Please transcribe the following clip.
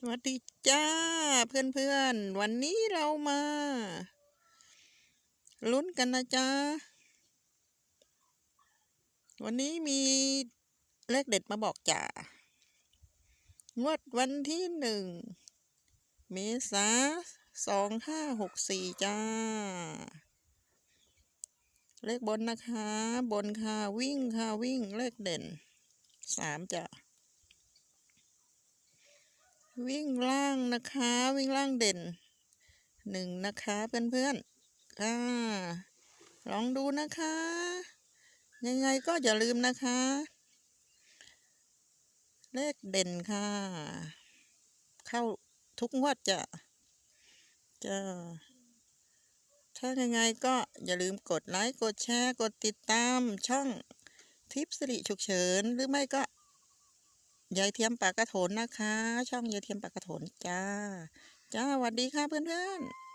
สวัสดีจ้าเพื่อนๆ วันนี้เรามาลุ้นกันนะจ๊ะวันนี้มีเลขเด็ดมาบอกจ้างวดวันที่หนึ่งเมษาสองห้าหกสี่จ้า เลขบนนะคะ บนค่ะวิ่งค่ะวิ่งเลขเด่นสามจ้ะ วิ่งล่างนะคะ วิ่งล่างเด่นหนึ่งนะคะเพื่อนๆอ่าลองดูนะคะ ยังไงก็อย่าลืมนะคะ เลขเด่นค่ะ เข้าทุกงวดจะจะถ้ายังไงก็อย่าลืมกดไลค์ กดแชร์ กดติดตามช่องทิปสิริฉุกเฉิน หรือไม่ก็ ยายเทียมปากกระโถนนะคะ ช่องยายเทียมปากกระโถนจ้า จ้าสวัสดีค่ะเพื่อนๆ